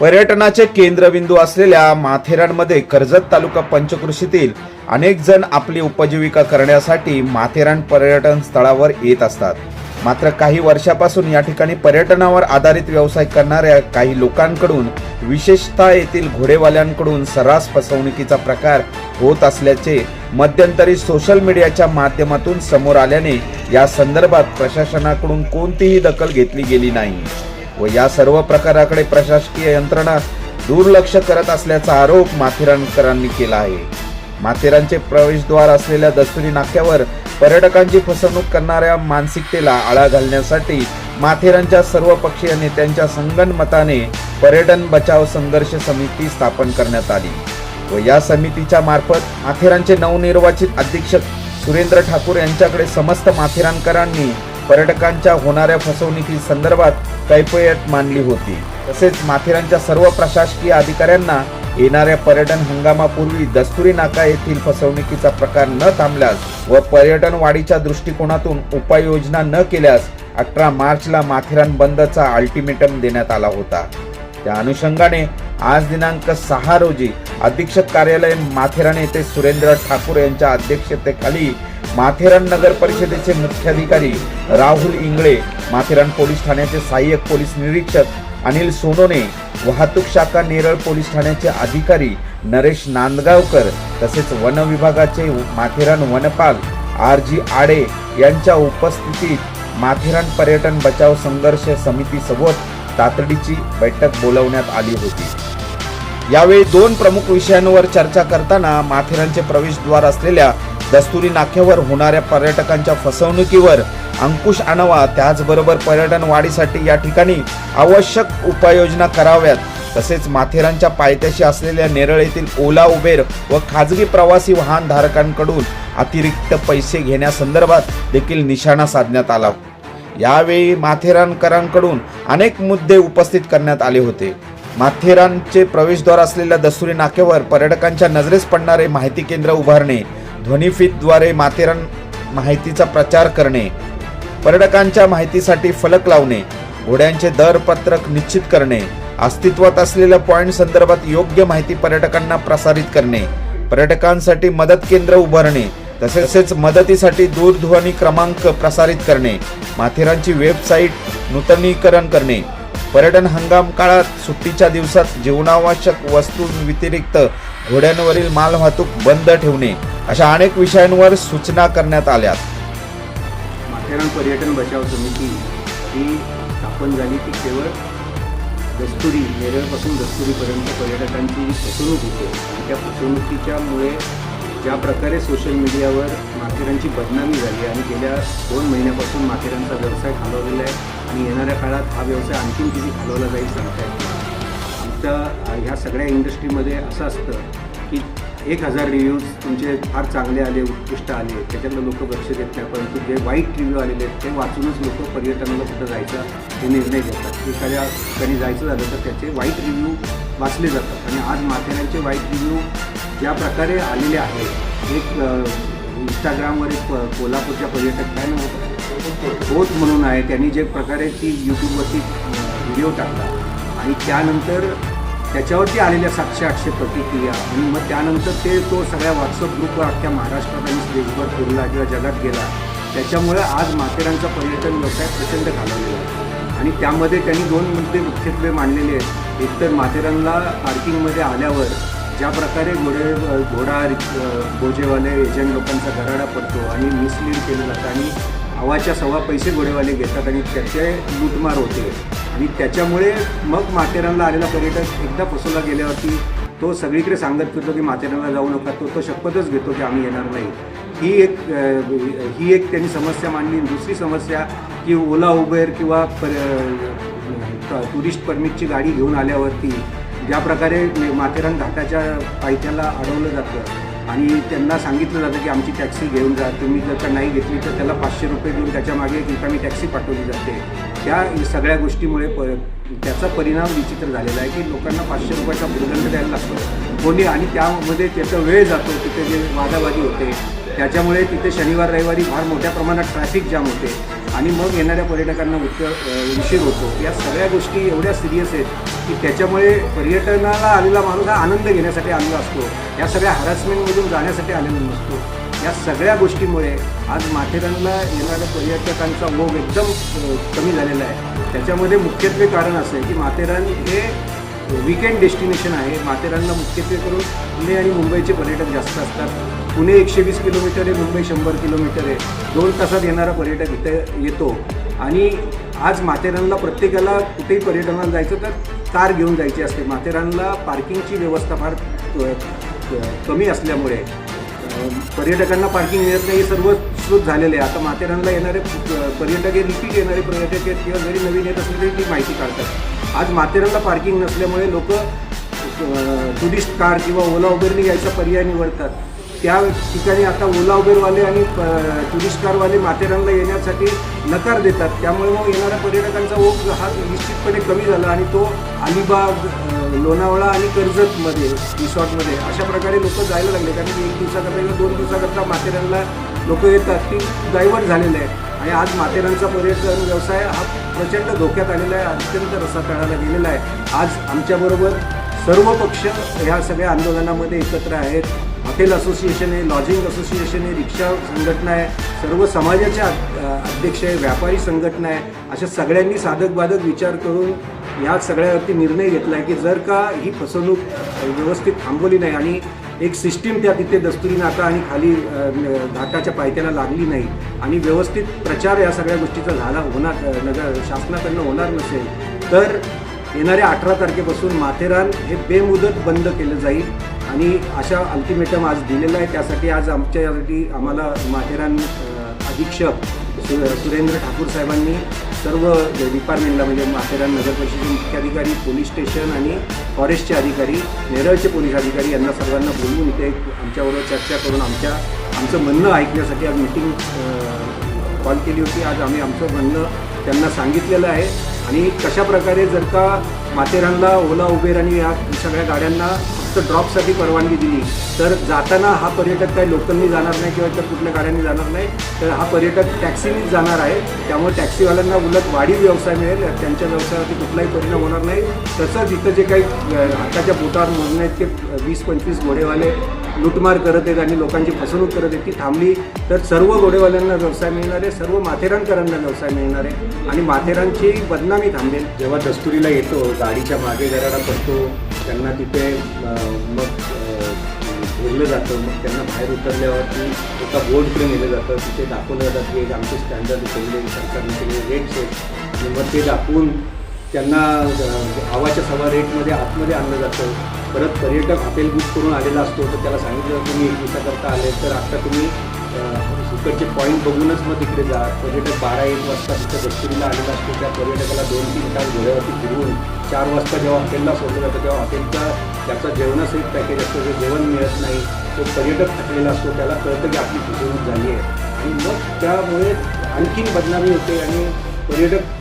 पर्यटनाचे केंद्रबिंदू असलेल्या माथेरानमध्ये कर्जत तालुका पंचकृषीतील अनेक जण आपली उपजीविका करण्यासाठी माथेरान पर्यटन स्थळावर येत असतात. मात्र काही वर्षापासून या ठिकाणी पर्यटनावर आधारित व्यवसाय करणाऱ्या काही लोकांकडून विशेषतः येथील घोडेवाल्यांकडून सर्रास फसवणुकीचा प्रकार होत असल्याचे मध्यंतरी सोशल मीडियाच्या माध्यमातून समोर आल्याने या संदर्भात प्रशासनाकडून कोणतीही दखल घेतली गेली नाही. व या सर्व प्रकाराकडे प्रशासकीय यंत्रणा दुर्लक्ष करत असल्याचा आरोप माथेरानकरांनी केला आहे. माथेरानचे प्रवेशद्वार असलेल्या दस्तुरी नाक्यावर पर्यटकांची फसवणूक करणाऱ्या मानसिकतेला आळा घालण्यासाठी माथेरानच्या सर्व पक्षीय नेत्यांच्या संगणमताने पर्यटन बचाव संघर्ष समिती स्थापन करण्यात आली व या समितीच्या मार्फत माथेरानचे नवनिर्वाचित अधीक्षक सुरेंद्र ठाकूर यांच्याकडे समस्त माथेरानकरांनी पर्यटकांच्या होणाऱ्या फसवणुकी संदर्भात कैफयत मांडली होती. तसेच माथेरानच्या सर्व प्रशासकीय अधिकाऱ्यांना येणाऱ्या पर्यटन हंगामापूर्वी दस्तुरी नाका येथील फसवणुकीचा प्रकार न थांबल्यास व पर्यटन वाढीच्या दृष्टिकोनातून उपाययोजना न केल्यास अठरा मार्चला माथेरान बंदचा अल्टिमेटम देण्यात आला होता. त्या अनुषंगाने आज दिनांक सहा रोजी अधीक्षक कार्यालय माथेरान येथे सुरेंद्र ठाकूर यांच्या अध्यक्षतेखाली माथेरान नगर परिषदेचे मुख्याधिकारी राहुल इंगळे माथेरान पोलीस ठाण्याचे सहाय्यक पोलीस निरीक्षक अनिल सोनोने वाहतूक शाखा नेरळ पोलीस ठाण्याचे अधिकारी नरेश नांदगावकर तसेच वन विभागाचे माथेरान वनपाल आर जी आडे यांच्या उपस्थितीत माथेरान पर्यटन बचाव संघर्ष समितीसोबत तातडीची बैठक बोलवण्यात आली होती. यावेळी दोन प्रमुख विषयांवर चर्चा करताना माथेरानचे प्रवेशद्वार असलेल्या दस्तुरी नाक्यावर होणाऱ्या पर्यटकांच्या फसवणुकीवर अंकुश आणावा त्याचबरोबर पर्यटन वाढीसाठी या ठिकाणी आवश्यक उपाययोजना कराव्यात. तसेच माथेरानच्या पायथ्याशी असलेल्या नेरळ येथील ओला उबेर व खाजगी प्रवासी वाहन धारकांकडून अतिरिक्त पैसे घेण्यासंदर्भात देखील निशाणा साधण्यात आला. यावेळी माथेरानकरांकडून अनेक मुद्दे उपस्थित करण्यात आले होते. माथेरानचे प्रवेशद्वार असलेल्या दसुरी नाक्यावर पर्यटकांच्या नजरेस पडणारे माहिती केंद्र उभारणे ध्वनिफीतद्वारे माथेरान माहितीचा प्रचार करणे पर्यटकांच्या माहितीसाठी फलक लावणे घोड्यांचे दरपत्रक निश्चित करणे अस्तित्वात असलेल्या पॉईंट संदर्भात योग्य माहिती पर्यटकांना प्रसारित करणे पर्यटकांसाठी मदत केंद्र उभारणे तसेच मदतीसाठी दूरध्वनी क्रमांक प्रसारित करणे माथेरानची वेबसाईट नूतनीकरण करणे पर्यटन हंगाम काळात सुट्टीच्या दिवसात जीवनावश्यक वस्तूंव्यतिरिक्त घोड्यांवरील मालवाहतूक बंद ठेवणे अशा अनेक विषयांवर सूचना करण्यात आल्या माथेरान पर्यटन बचाव समिती ही स्थापन झाली ती केवळ दस्तुरी नेरळपासून दस्तुरीपर्यंत पर्यटकांची फसवणूक होते. आणि त्या फसवणुकीच्यामुळे ज्या प्रकारे सोशल मीडियावर माथेरानची बदनामी झाली आणि गेल्या दोन महिन्यापासून माथेरानचा व्यवसाय खालवलेला आहे आणि येणाऱ्या काळात हा व्यवसाय आणखीन किती खालवला जाईल सांगता येत आमच्या ह्या सगळ्या इंडस्ट्रीमध्ये असं असतं की एक हजार रिव्ह्यूज तुमचे फार चांगले आले उत्कृष्ट आले. त्याच्यातलं लोक लक्ष देत नाही. परंतु जे वाईट रिव्ह्यू आलेले आहेत ते वाचूनच लोक पर्यटनाला कुठं जायचा हे निर्णय घेतात. एखाद्या कधी जायचं झालं तर त्याचे वाईट रिव्ह्यू वाचले जातात. आणि आज माथेऱ्यांचे वाईट रिव्ह्यू ज्या प्रकारे आलेले आहेत एक इंस्टाग्रामवर एक प- कोल्हापूरच्या पर्यटक काय नव्हतं होत म्हणून आहे. त्यांनी जे प्रकारे ती यूट्यूबवरती व्हिडिओ टाकला. आणि त्यानंतर त्याच्यावरती आलेल्या सातशे आठशे प्रतिक्रिया. आणि मग त्यानंतर ते तो सगळ्या व्हॉट्सअप ग्रुपवर अख्ख्या महाराष्ट्रात आणि देशभर फिरला किंवा जगात गेला. त्याच्यामुळे आज माथेरानचा पर्यटन व्यवसाय प्रचंड घालवलेला आहे. आणि त्यामध्ये त्यांनी दोन मुद्दे मुख्यत्वे मांडलेले आहेत. एकतर माथेरानला पार्किंगमध्ये आल्यावर ज्या प्रकारे घोडे घोडा गोजेवाले एजंट लोकांचा गराडा पडतो आणि मिसलीड केलं जातं आणि हवाच्या सव्वा पैसे घोडेवाले घेतात आणि त्याचे लूटमार होते. आणि त्याच्यामुळे मग माथेरानला आलेला पर्यटक एकदा फसवला गेल्यावरती तो सगळीकडे सांगत फिरतो की माथेरानला जाऊ नका तो तो शपथच घेतो की आम्ही येणार नाही. ही एक ही एक त्यांनी समस्या मांडली. दुसरी समस्या की ओला उबेर किंवा पर टुरिस्ट परमिटची गाडी घेऊन आल्यावरती ज्या प्रकारे माथेरान घाटाच्या पायथ्याला अडवलं जातं आणि त्यांना सांगितलं जातं की आमची टॅक्सी घेऊन जा तुम्ही जर का नाही घेतली तर त्याला पाचशे रुपये देऊन त्याच्यामागे एक रिकामी टॅक्सी पाठवली जाते. त्या सगळ्या गोष्टीमुळे प त्याचा परिणाम विचित्र झालेला आहे की लोकांना पाचशे रुपयाचा भूदंड द्यायला लागतो. कोणी आणि त्यामध्ये त्याचा वेळ जातो तिथे जे वादावादी होते त्याच्यामुळे तिथे शनिवार रविवारी फार मोठ्या प्रमाणात ट्रॅफिक जाम होते आणि मग येणाऱ्या पर्यटकांना उत्तर उशीर होतो. या सगळ्या गोष्टी एवढ्या सिरियस आहेत की त्याच्यामुळे पर्यटनाला आलेला माणूस हा आनंद घेण्यासाठी आलेला असतो. या सगळ्या हॅरासमेंटमधून जाण्यासाठी आलेला नसतो. या सगळ्या गोष्टीमुळे आज माथेरानला येणाऱ्या पर्यटकांचा ओघ एकदम कमी झालेला आहे. त्याच्यामध्ये मुख्यत्वे कारण असं आहे की माथेरान हे विकेंड डेस्टिनेशन आहे. माथेरानला मुख्यत्वे करून पुणे आणि मुंबईचे पर्यटक जास्त असतात. पुणे एकशे वीस किलोमीटर आहे मुंबई शंभर किलोमीटर आहे. दोन तासात येणारा पर्यटक इथे येतो. आणि आज माथेरानला प्रत्येकाला कुठेही पर्यटनाला जायचं तर कार घेऊन जायची असते. माथेरानला पार्किंगची व्यवस्था फार कमी असल्यामुळे पर्यटकांना पार्किंग मिळत नाही हे सर्व स्रोत झालेले आहे. आता माथेरानला येणारे पर्यटक हे रिपीट येणारे पर्यटक आहेत किंवा जरी नवीन येत असले तरी ती माहिती काढतात. आज माथेरानला पार्किंग नसल्यामुळे लोक टुरिस्ट कार किंवा ओला उबेरने यायचा पर्याय निवडतात. त्या ठिकाणी आता ओला उबेरवाले आणि टुरिस्ट कारवाले माथेरानला येण्यासाठी नकार देतात. त्यामुळे मग येणाऱ्या पर्यटकांचा ओघ हा निश्चितपणे कमी झाला आणि तो अलिबाग लोणावळा आणि कर्जतमध्ये रिसॉर्टमध्ये अशा प्रकारे लोक जायला लागले. कारण की एक दिवसाकरता किंवा दोन दिवसाकरता माथेरानला लोक येतात. ती डायव्हर्ट झालेले आहे आणि आज माथेरानचा पर्यटन व्यवसाय हा प्रचंड धोक्यात आलेला आहे. अत्यंत रसातळाला गेलेला आहे. आज आमच्याबरोबर सर्व पक्ष ह्या सगळ्या आंदोलनामध्ये एकत्र आहेत. हॉटेल असोसिएशन आहे लॉजिंग असोसिएशन आहे रिक्षा संघटना आहे सर्व समाजाच्या अध्यक्ष आहे व्यापारी संघटना आहे अशा सगळ्यांनी साधक बाधक विचार करून ह्या सगळ्यावरती निर्णय घेतला आहे की जर का ही फसवणूक व्यवस्थित थांबवली नाही आणि एक सिस्टीम त्या तिथे दस्तुरी नाका आणि खाली घाटाच्या पायथ्याला लागली नाही आणि व्यवस्थित प्रचार या सगळ्या गोष्टीचा झाला होणार नगर शासनाकडनं होणार नसेल तर येणाऱ्या अठरा तारखेपासून माथेरान हे बेमुदत बंद केलं जाईल. आणि अशा अल्टिमेटम आज दिलेलं आहे त्यासाठी आज आमच्यासाठी आम्हाला माथेरान अधीक्षक सु सुरेंद्र ठाकूर साहेबांनी सर्व डिपार्टमेंटला म्हणजे माथेरान नगर परिषदेचे मुख्याधिकारी पोलीस स्टेशन आणि फॉरेस्टचे अधिकारी नेरळचे पोलीस अधिकारी यांना सर्वांना बोलवून इथे आमच्याबरोबर चर्चा करून आमच्या आमचं म्हणणं ऐकण्यासाठी आज मिटिंग कॉल केली होती. आज आम्ही आमचं म्हणणं त्यांना सांगितलेलं आहे. आणि कशा प्रकारे जर का माथेरानला ओला उबेर आणि या सगळ्या गाड्यांना फक्त ड्रॉपसाठी परवानगी दिली तर जाताना हा पर्यटक काही लोकलनी जाणार नाही किंवा इतर कुठल्या गाड्यांनी जाणार नाही तर हा पर्यटक टॅक्सीनीच जाणार आहे. त्यामुळे टॅक्सीवाल्यांना उलट वाढीव व्यवसाय मिळेल त्यांच्या व्यवसायावरती कुठलाही परिणाम होणार नाही. तसंच इथं जे काही हाताच्या बोटावर मोजणे आहेत ते वीस पंचवीस घोडेवाले लुटमार करत आहेत आणि लोकांची फसवणूक करत आहेत ती थांबली. तर सर्व घोडेवाल्यांना व्यवसाय मिळणार आहे सर्व माथेरानकरांना व्यवसाय मिळणार आहे. आणि माथेरानची बदनामी थांबेल. जेव्हा दस्तुरीला येतो गाडीच्या मागे घराला पडतो त्यांना तिथे मग अ, जातं. मग त्यांना बाहेर उतरल्यावरती एका बोर्डकडे नेलं जातं. तिथे दाखवलं जातं की आमचे स्टँडर्ड केलेले सरकारने केलेले रेट्स आहेत. आणि मग ते दाखवून त्यांना आवाच्या हवाच्या सव्वा रेटमध्ये आतमध्ये आणलं जातं. परत पर्यटक हॉटेल बुक करून आलेला असतो. तर त्याला सांगितलं तुम्ही एक दिवसाकरता आले तर आता तुम्ही अ, इकडचे पॉईंट बघूनच मग तिकडे जा. पर्यटक बारा एक वाजता तिथं दस्तुरीला आलेला असतो. त्या पर्यटकाला दोन तीन तास घोड्यावरती फिरवून चार वाजता जेव्हा हॉटेलला सोडलं जातं तेव्हा हॉटेलचा त्याचा जेवणासहित पॅकेज असतो जे जेवण मिळत नाही तो पर्यटक थकलेला असतो त्याला कळतं की आपली फसवणूक झाली आहे. आणि मग त्यामुळे आणखीन बदनामी होते आणि पर्यटक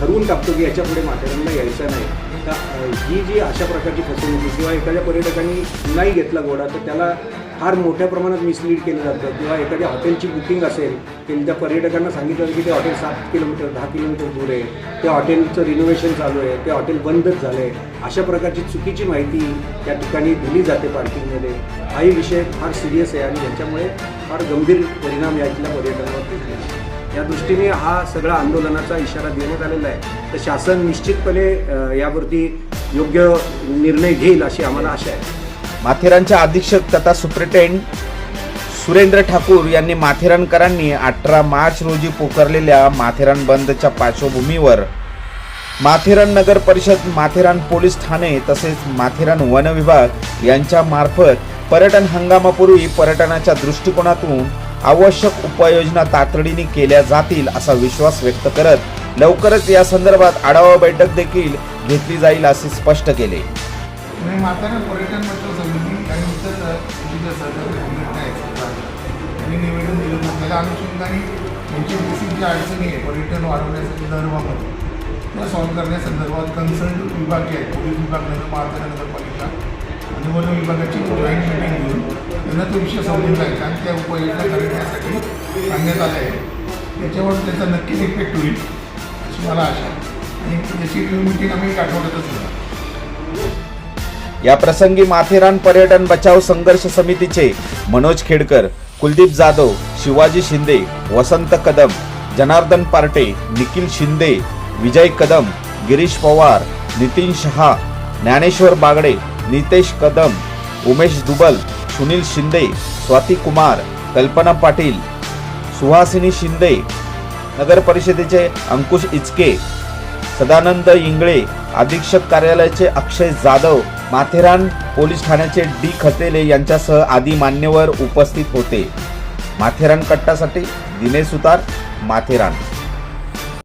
ठरवून टाकतो की याच्यापुढे माथेरानला यायचं नाही. का? ही जी अशा प्रकारची फसवणूक किंवा एखाद्या पर्यटकांनी नाही घेतला घोडा तर त्याला फार मोठ्या प्रमाणात मिसलीड केलं जातं. किंवा एखाद्या हॉटेलची बुकिंग असेल की त्या पर्यटकांना सांगितलं की ते हॉटेल सात किलोमीटर दहा किलोमीटर दूर आहे. त्या हॉटेलचं रिनोव्हेशन चालू आहे. ते हॉटेल बंदच झालं आहे अशा प्रकारची चुकीची माहिती त्या ठिकाणी दिली जाते पार्किंगमध्ये हाही विषय फार सिरियस आहे आणि याच्यामुळे फार गंभीर परिणाम या पर्यटनावर दिसले या दृष्टीने हा सगळा आंदोलनाचा इशारा देण्यात आलेला आहे. तर शासन निश्चितपणे यावरती योग्य निर्णय घेईल अशी आम्हाला आशा आहे. माथेरानच्या अधीक्षक तथा सुप्रिटेंड सुरेंद्र ठाकूर यांनी माथेरानकरांनी अठरा मार्च रोजी पुकारलेल्या माथेरान बंदच्या पार्श्वभूमीवर माथेरान नगर परिषद माथेरान पोलीस ठाणे तसेच माथेरान वन विभाग यांच्यामार्फत पर्यटन हंगामापूर्वी पर्यटनाच्या दृष्टिकोनातून आवश्यक उपाययोजना तातडीने केल्या जातील असा विश्वास व्यक्त करत लवकरच या संदर्भात आढावा बैठक देखील घेतली जाईल असे स्पष्ट केले. पर्यटन निवेदन दिलं त्याच्या अनुषंगाने बेसिक अडचणी आहे पर्यटन वाढवण्याच्या संदर्भामध्ये त्या सॉल्व्ह करण्यासंदर्भात कन्सर्न विभाग जे आहेत पोलीस विभाग नगर निवडणूक विभागाची जॉईंट मिटिंग घेऊन त्यांना तो विषय समजून जाईल आणि त्या उपाययोजना करण्यासाठी सांगण्यात आल्या आहे. त्याच्यावर त्याचा नक्कीच इफेक्ट होईल अशी मला आशा आणि याची मिटिंग आम्ही एक आठवड्यातच घेणार. या प्रसंगी माथेरान पर्यटन बचाव संघर्ष समितीचे मनोज खेडकर कुलदीप जाधव शिवाजी शिंदे वसंत कदम जनार्दन पार्टे निखिल शिंदे विजय कदम गिरीश पवार नितीन शहा ज्ञानेश्वर बागडे नितेश कदम उमेश दुबल सुनील शिंदे स्वाती कुमार कल्पना पाटील सुहासिनी शिंदे नगर परिषदेचे अंकुश इचके सदानंद इंगळे अधीक्षक कार्यालयाचे अक्षय जाधव माथेरान पोलीस ठाण्याचे डी खतेले यांच्यासह आदी मान्यवर उपस्थित होते. माथेरान कट्टासाठी दिनेश सुतार माथेरान.